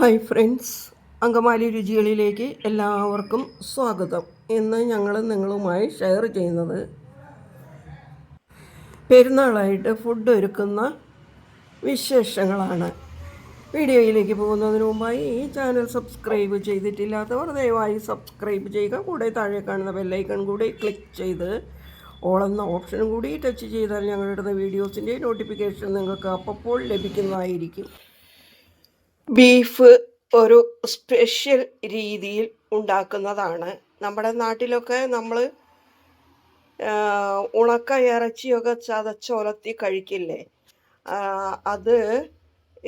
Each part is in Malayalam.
ഹായ് ഫ്രണ്ട്സ് അങ്കമാലി രുചികളിലേക്ക് എല്ലാവർക്കും സ്വാഗതം. ഇന്ന് ഞങ്ങൾ നിങ്ങളുമായി ഷെയർ ചെയ്യുന്നത് പെരുന്നാളായിട്ട് ഫുഡ് ഒരുക്കുന്ന വിശേഷങ്ങളാണ്. വീഡിയോയിലേക്ക് പോകുന്നതിന് മുമ്പായി ഈ ചാനൽ സബ്സ്ക്രൈബ് ചെയ്തിട്ടില്ലാത്തവർ ദയവായി സബ്സ്ക്രൈബ് ചെയ്യുക. കൂടെ താഴെ കാണുന്ന ബെല്ലൈക്കൺ കൂടി ക്ലിക്ക് ചെയ്ത് ഓളെന്ന ഓപ്ഷനും കൂടി ടച്ച് ചെയ്താൽ ഞങ്ങളുടെ വീഡിയോസിന്റെ നോട്ടിഫിക്കേഷൻ നിങ്ങൾക്ക് അപ്പോൾ ലഭിക്കുന്നതായിരിക്കും. ബീഫ് ഒരു സ്പെഷ്യൽ രീതിയിൽ ഉണ്ടാക്കുന്നതാണ്. നമ്മുടെ നാട്ടിലൊക്കെ നമ്മൾ ഉണക്ക ഇറച്ചിയൊക്കെ ചതച്ചൊലത്തി കഴിക്കില്ലേ? അത്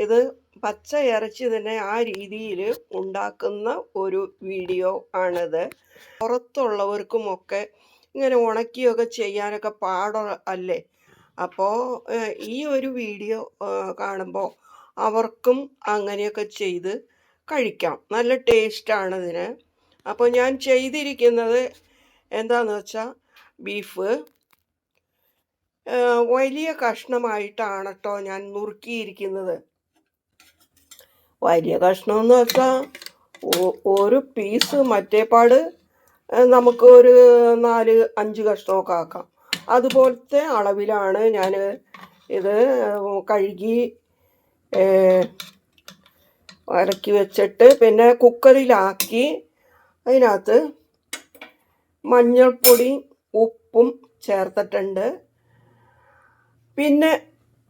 ഇത് പച്ച ഇറച്ചി തന്നെ ആ രീതിയിൽ ഉണ്ടാക്കുന്ന ഒരു വീഡിയോ ആണിത്. പുറത്തുള്ളവർക്കുമൊക്കെ ഇങ്ങനെ ഉണക്കിയൊക്കെ ചെയ്യാനൊക്കെ പാട അല്ലേ? അപ്പോൾ ഈ ഒരു വീഡിയോ കാണുമ്പോൾ അവർക്കും അങ്ങനെയൊക്കെ ചെയ്ത് കഴിക്കാം. നല്ല ടേസ്റ്റാണ് ഇതിന് അപ്പോൾ ഞാൻ ചെയ്തിരിക്കുന്നത് എന്താണെന്ന് വെച്ചാൽ ബീഫ് വലിയ കഷ്ണമായിട്ടാണ് കേട്ടോ ഞാൻ നുറുക്കിയിരിക്കുന്നത്. വലിയ കഷ്ണം എന്ന് വെച്ചാൽ ഒരു പീസ് മറ്റേപ്പാട് ആ, നമുക്ക് ഒരു നാല് അഞ്ച് കഷ്ണമൊക്കെ ആക്കാം. അതുപോലത്തെ അളവിലാണ് ഞാൻ ഇത് കഴുകി ഇറക്കി വെച്ചിട്ട് പിന്നെ കുക്കറിലാക്കി അതിനകത്ത് മഞ്ഞൾപ്പൊടി ഉപ്പും ചേർത്തിട്ടുണ്ട്. പിന്നെ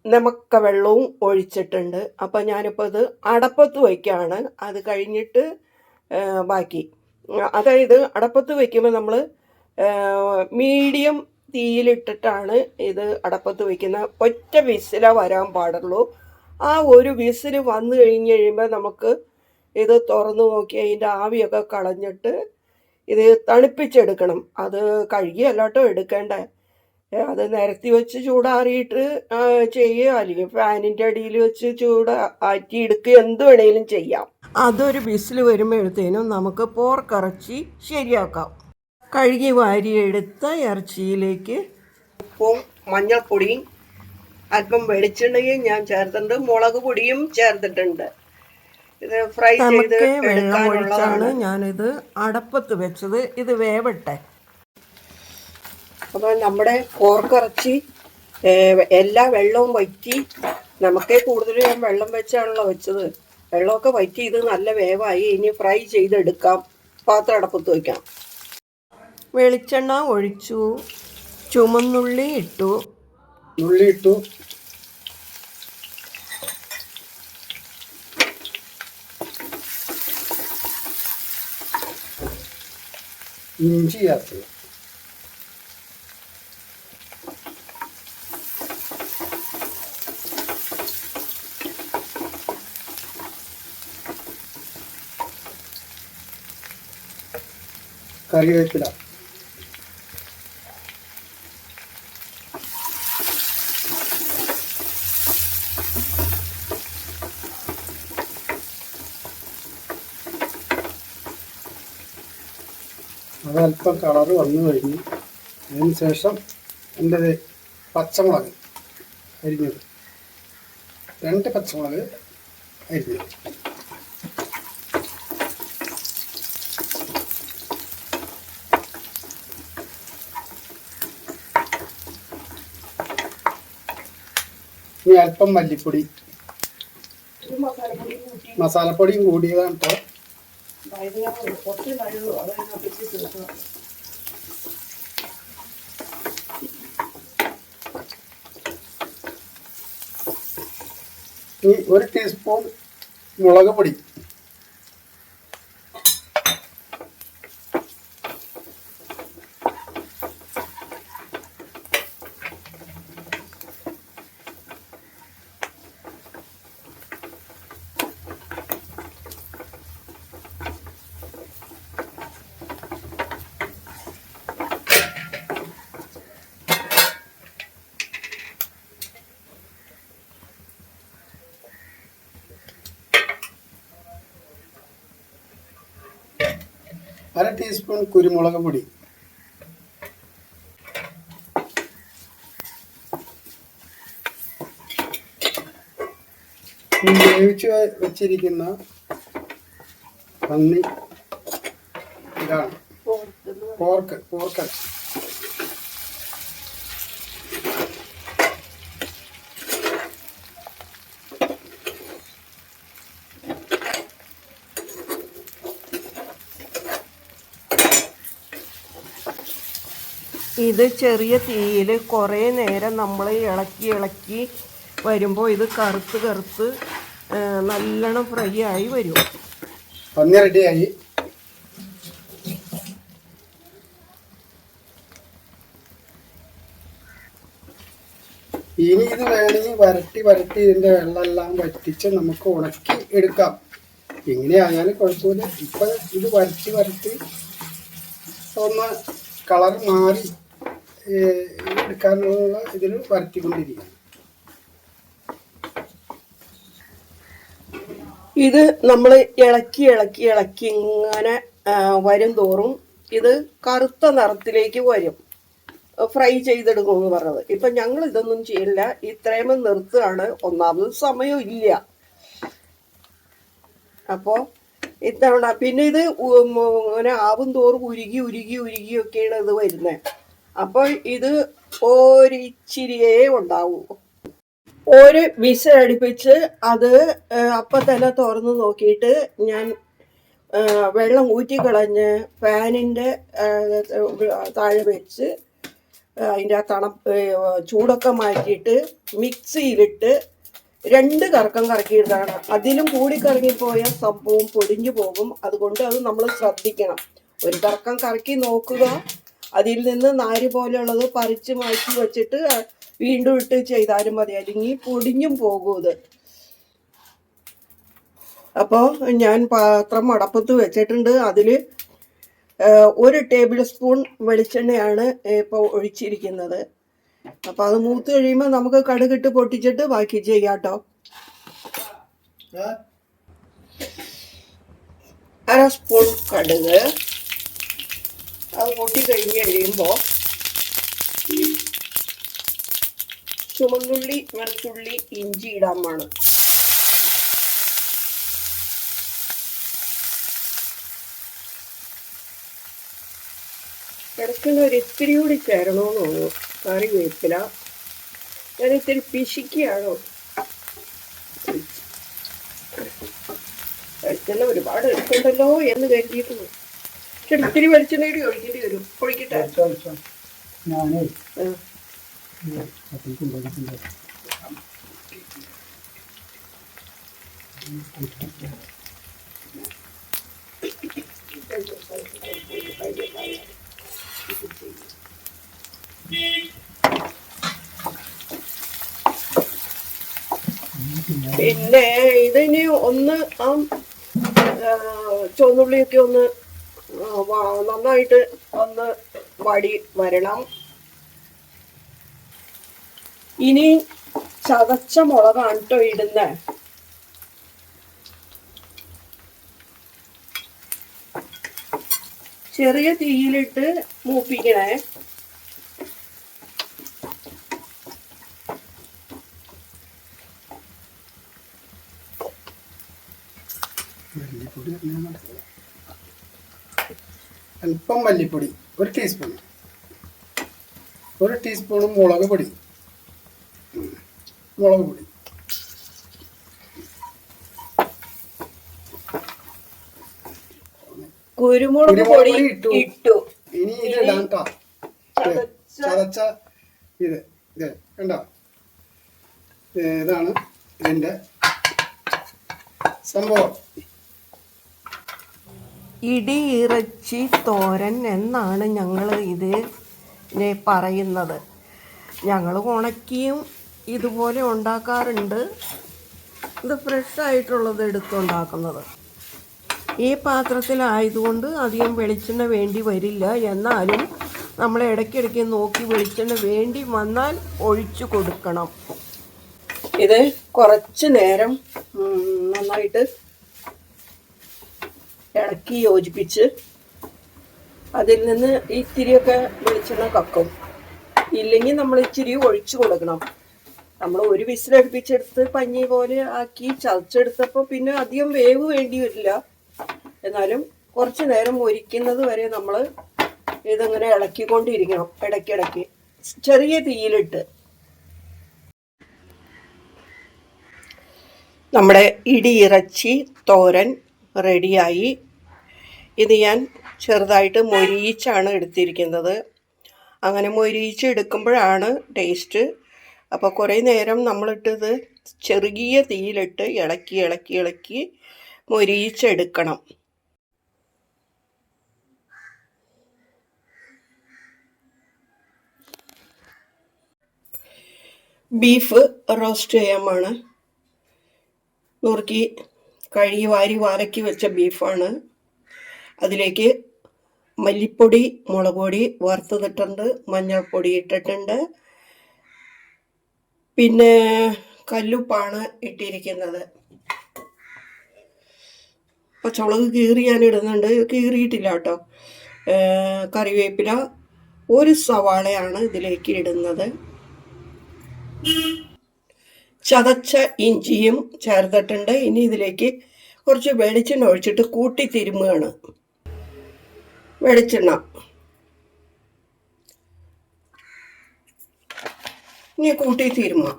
നമുക്ക വെള്ളവും ഒഴിച്ചിട്ടുണ്ട്. അപ്പം ഞാനിപ്പോൾ ഇത് അടപ്പത്ത് വയ്ക്കുകയാണ് അത് കഴിഞ്ഞിട്ട് ബാക്കി. അതായത് അടപ്പത്ത് വയ്ക്കുമ്പോൾ നമ്മൾ മീഡിയം തീയിലിട്ടിട്ടാണ് ഇത് അടപ്പത്ത് വയ്ക്കുന്നത് ഒറ്റ വിസില വരാൻ പാടുള്ളൂ. ആ ഒരു വിസിൽ വന്നു കഴിഞ്ഞ് കഴിയുമ്പോൾ നമുക്ക് ഇത് തുറന്നു നോക്കി അതിന്റെ ആവിയൊക്കെ കളഞ്ഞിട്ട് ഇത് തണുപ്പിച്ചെടുക്കണം. അത് കഴുകി അല്ലാട്ടോ എടുക്കേണ്ടേ. അത് നിരത്തി വെച്ച് ചൂടാറിയിട്ട് ചെയ്യുക അല്ലെങ്കിൽ ഫാനിന്റെ അടിയിൽ വെച്ച് ചൂട് ആറ്റി എടുക്കുക എന്ത് വേണേലും ചെയ്യാം. അതൊരു വിസിൽ വരുമ്പോഴത്തേനും നമുക്ക് പോർക്കിറച്ചി ശരിയാക്കാം. കഴുകി വാരിയെടുത്ത ഇറച്ചിയിലേക്ക് ഉപ്പും മഞ്ഞൾപ്പൊടിയും അല്പം വെളിച്ചെണ്ണയും ഞാൻ ചേർത്തിട്ടുണ്ട്. മുളക് പൊടിയും ചേർത്തിട്ടുണ്ട്. ഇത് ഫ്രൈ ചെയ്ത് വെള്ളം ഒഴിച്ചാണ് ഞാനിത് അടപ്പത്ത് വെച്ചത്. ഇത് വേവട്ടെ. അപ്പോൾ നമ്മുടെ പോർക്കിറച്ചി എല്ലാ വെള്ളവും വറ്റി നമുക്കേ കൂടുതൽ ഞാൻ വെള്ളം വെച്ചാണല്ലോ വെച്ചത്. വെള്ളമൊക്കെ വറ്റി ഇത് നല്ല വേവായി. ഇനി ഫ്രൈ ചെയ്തെടുക്കാം പാത്രം അടപ്പത്ത് വയ്ക്കാം വെളിച്ചെണ്ണ ഒഴിച്ചു. ചുമന്നുള്ളി ഇട്ടു. ഉള്ളി ഇട്ടു ഇഞ്ചി ചേർത്ത്. കറിവേപ്പില. അതല്പം കളറ് വന്നു കഴിഞ്ഞു. അതിന് ശേഷം എന്റെ പച്ചമുളക് അരിഞ്ഞത്. രണ്ട് പച്ചമുളക് അരിഞ്ഞത്. ഇനി അല്പം മല്ലിപ്പൊടി. മസാലപ്പൊടിയും കൂടിയതാണ് കേട്ടോ ഇനി ഒരു ടീസ്പൂൺ മുളക് പൊടി. അര ടീസ്പൂൺ കുരുമുളക് പൊടി. വേവിച്ച് വെച്ചിരിക്കുന്ന പന്നി ഇതാണ്. പോർക്ക് പോർക്കൽ ഇത് ചെറിയ തീയിൽ കുറേ നേരം നമ്മൾ ഇളക്കി ഇളക്കി വരുമ്പോൾ ഇത് കറുത്ത് കറുത്ത് നല്ലോണം ഫ്രൈ ആയി വരും. പന്നി റെഡിയായി. ഇനി ഇത് വേണമെങ്കിൽ വരട്ടി വരട്ടി ഇതിന്റെ വെള്ളമെല്ലാം വറ്റിച്ച് നമുക്ക് ഉണക്കി എടുക്കാം. എങ്ങനെയായാലും കുഴപ്പമില്ല. ഇപ്പൊ ഇത് വരട്ടി വരട്ടി ഒന്ന് കളർ മാറി. എടുക്കാനുള്ള ഇതിൽ വരട്ടിക്കൊണ്ടിരിക്കുകയാണ് ഇത് നമ്മൾ ഇളക്കി ഇളക്കി ഇളക്കി ഇങ്ങനെ വരും തോറും ഇത് കറുത്ത നിറത്തിലേക്ക് വരും. ഫ്രൈ ചെയ്തെടുക്കും എന്ന് പറഞ്ഞത്. ഇപ്പൊ ഞങ്ങൾ ഇതൊന്നും ചെയ്യില്ല. ഇത്രയും നിർത്തുകയാണ്. ഒന്നാമത് സമയം ഇല്ല. അപ്പോ ഇത്തവണ പിന്നെ ഇത് ഇങ്ങനെ ആവും തോറും ഉരുകി ഉരുകി ഉരുകിയൊക്കെയാണ് ഇത് വരുന്നത്. അപ്പോൾ ഇത് ഒരിച്ചിരിയേ ഉണ്ടാവൂ. ഒരു വിസ അടുപ്പിച്ച് അത് അപ്പം തന്നെ തുറന്ന് നോക്കിയിട്ട് ഞാൻ വെള്ളം ഊറ്റിക്കളഞ്ഞ് ഫാനിന്റെ താഴെ വെച്ച് അതിന്റെ ആ ചൂടൊക്കെ മാറ്റിയിട്ട് മിക്സിയിലിട്ട് രണ്ട് കറക്കം കറക്കിയിട്ടാണ് അതിലും കൂടി കറങ്ങിപ്പോയ സംഭവം പൊടിഞ്ഞു പോകും. അതുകൊണ്ട് അത് നമ്മൾ ശ്രദ്ധിക്കണം. ഒരു കറക്കം കറക്കി നോക്കുക. അതിൽ നിന്ന് നാര് പോലെയുള്ളത് പറിച്ച് മാറ്റി വെച്ചിട്ട് വീണ്ടും ഇട്ട് ചെയ്താലും മതി. അല്ലെങ്കിൽ പൊടിഞ്ഞും പോകും ഇത് അപ്പോൾ ഞാൻ പാത്രം അടപ്പത്ത് വെച്ചിട്ടുണ്ട്. അതിൽ ഒരു ടേബിൾ സ്പൂൺ വെളിച്ചെണ്ണയാണ് ഇപ്പോൾ ഒഴിച്ചിരിക്കുന്നത്. അപ്പോൾ അത് മൂത്ത് കഴിയുമ്പോൾ നമുക്ക് കടുകിട്ട് പൊട്ടിച്ചിട്ട് ബാക്കി ചെയ്യാം കേട്ടോ അര സ്പൂൺ കടുക്. അത് പൊട്ടി കഴിഞ്ഞ് കഴിയുമ്പോൾ ചുമന്നുള്ളി വെളുത്തുള്ളി ഇഞ്ചി ഇടാൻ വേണം കിടക്കുന്ന ഒരു ഇത്തിരി കൂടി ചേരണമെന്ന് തോന്നുന്നു. കറി വേപ്പില. ഞാൻ ഇത്തിരി പിശിക്കുകയാണോ ഇടയ്ക്കുന്ന ഒരുപാട് എടുക്കണ്ടല്ലോ എന്ന് കരുതിയിട്ട് പക്ഷെ ഇത്തിരി വെളിച്ചെണ്ണ കൂടി ഒഴിക്കേണ്ടി വരും. ഒഴിക്കട്ടെ. ഞാനേ പിന്നെ ഇതിന് ഒന്ന് ആ ചുവന്നുള്ളിയൊക്കെ ഒന്ന് നന്നായിട്ട് ഒന്ന് വടി വരണം. ഇനി ചതച്ച മുളകാണ് കേട്ടോ ഇടുന്നേ. ചെറിയ തീയിലിട്ട് മൂപ്പിക്കണേ മല്ലിപ്പൊടി അങ്ങനെ നടക്കില്ല. അല്പം മല്ലിപ്പൊടി ഒരു ടീസ്പൂൺ ഒരു ടീസ്പൂൺ മുളക് പൊടി. മുളക് പൊടി. കുരുമുളക് ഇട്ടു. ഇനി ഇത് ഇടാം കേട്ടോ ചതച്ച ഇത് ഇത് കണ്ടോ? ഇതാണ് ഇതിന്റെ സംഭവം. ഇടി ഇറച്ചി തോരൻ എന്നാണ് ഞങ്ങൾ ഇതിനെ പറയുന്നത്. ഞങ്ങൾ ഉണക്കിയും ഇതുപോലെ ഉണ്ടാക്കാറുണ്ട്. ഇത് ഫ്രഷ് ആയിട്ടുള്ളത് എടുത്തുണ്ടാക്കുന്നത്. ഈ പാത്രത്തിലായതുകൊണ്ട് അധികം വെളിച്ചെണ്ണ വേണ്ടി വരില്ല. എന്നാലും നമ്മൾ ഇടയ്ക്കിടയ്ക്ക് നോക്കി വെളിച്ചെണ്ണ വേണ്ടി വന്നാൽ ഒഴിച്ചു കൊടുക്കണം. ഇത് കുറച്ച് നേരം നന്നായിട്ട് ഇളക്കി യോജിപ്പിച്ച് അതിൽ നിന്ന് ഇത്തിരിയൊക്കെ വെളിച്ചെണ്ണ കക്കും. ഇല്ലെങ്കിൽ നമ്മൾ ഇച്ചിരി ഒഴിച്ചു കൊടുക്കണം. നമ്മൾ ഒരു വിസിലടുപ്പിച്ചെടുത്ത് പഞ്ഞി പോലെ ആക്കി ചതച്ചെടുത്തപ്പോൾ പിന്നെ അധികം വേവ് വേണ്ടി വരില്ല. എന്നാലും കുറച്ച് നേരം ഒരിക്കുന്നത് വരെ നമ്മൾ ഇതിങ്ങനെ ഇളക്കിക്കൊണ്ടിരിക്കണം ഇടയ്ക്കിടയ്ക്ക്. ചെറിയ തീയിലിട്ട്. നമ്മുടെ ഇടിയിറച്ചി തോരൻ റെഡിയായി. ഇത് ഞാൻ ചെറുതായിട്ട് മൊരിയിച്ചാണ് എടുത്തിരിക്കുന്നത്. അങ്ങനെ മൊരിയിച്ച് എടുക്കുമ്പോഴാണ് ടേസ്റ്റ്. അപ്പോൾ കുറേ നേരം നമ്മളിട്ടത് ചെറിയ തീയിലിട്ട് ഇളക്കി ഇളക്കി ഇളക്കി മൊരിയിച്ചെടുക്കണം ബീഫ് റോസ്റ്റ് ചെയ്യാമാണ് നുറുക്കി കഴുകി വാരി വാരക്കി വെച്ച ബീഫാണ്. അതിലേക്ക് മല്ലിപ്പൊടി മുളക് പൊടി വറുത്തതിട്ടുണ്ട് മഞ്ഞൾപ്പൊടി ഇട്ടിട്ടുണ്ട്. പിന്നെ കല്ലുപ്പാണ് ഇട്ടിരിക്കുന്നത്. പച്ചമുളക് കീറി ഞാൻ ഇടുന്നുണ്ട്. കീറിയിട്ടില്ല കേട്ടോ. കറിവേപ്പില ഒരു സവാളയാണ് ഇതിലേക്ക് ഇടുന്നത്. ചതച്ച ഇഞ്ചിയും ചേർത്തിട്ടുണ്ട്. ഇനി ഇതിലേക്ക് കുറച്ച് വെളിച്ചെണ്ണ ഒഴിച്ചിട്ട് കൂട്ടി തിരുമുകയാണ് വെളിച്ചെണ്ണ. ഇനി കൂട്ടി തിരുമുക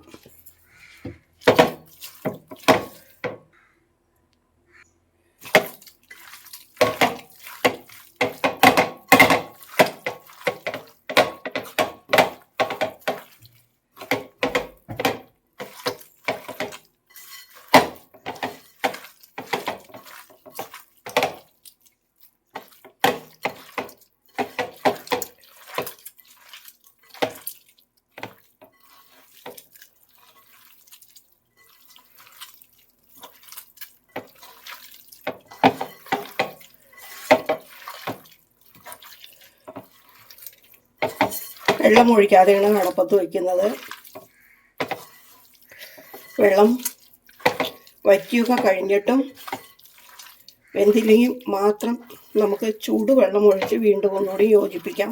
വെള്ളം ഒഴിക്കാതെയാണ് അടപ്പത്ത് വയ്ക്കുന്നത് വെള്ളം വയ്ക്കുക കഴിഞ്ഞിട്ടും വെന്തില്ലെങ്കിൽ മാത്രം നമുക്ക് ചൂടുവെള്ളം ഒഴിച്ച് വീണ്ടും ഒന്നുകൂടി യോജിപ്പിക്കാം.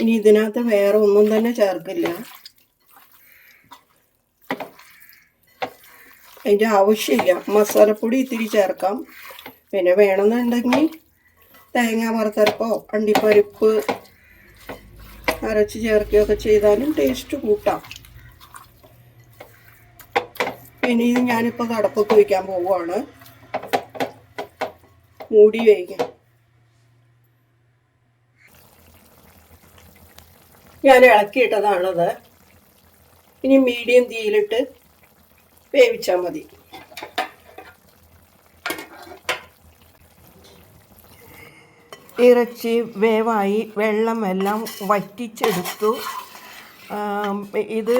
ഇനി ഇതിനകത്ത് വേറെ ഒന്നും തന്നെ ചേർക്കില്ല. അതിന്റെ ആവശ്യമില്ല. മസാലപ്പൊടി ഇത്തിരി ചേർക്കാം. പിന്നെ വേണമെന്നുണ്ടെങ്കിൽ തേങ്ങ വറുത്തരപ്പോ അണ്ടിപ്പരിപ്പ് അരച്ച് ചേർക്കുകയൊക്കെ ചെയ്താലും ടേസ്റ്റ് കൂട്ടാം. ഇനി ഇത് ഞാനിപ്പോൾ കടപ്പൊക്കെ വയ്ക്കാൻ പോവുകയാണ്. മൂടി വയ്ക്കാം. ഞാൻ ഇളക്കിയിട്ടതാണത്. ഇനി മീഡിയം തീയിലിട്ട് വേവിച്ചാൽ മതി. ഇറച്ചി വേവായി വെള്ളമെല്ലാം വറ്റിച്ചെടുത്തു. ഇത്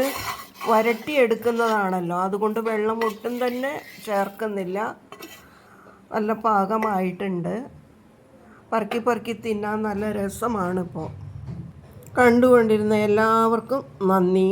വരട്ടിയെടുക്കുന്നതാണല്ലോ. അതുകൊണ്ട് വെള്ളം ഒട്ടും തന്നെ ചേർക്കുന്നില്ല. നല്ല പാകമായിട്ടുണ്ട്. പറക്കി പറക്കി തിന്നാൻ നല്ല രസമാണിപ്പോൾ. കണ്ടുകൊണ്ടിരുന്ന എല്ലാവർക്കും നന്ദി.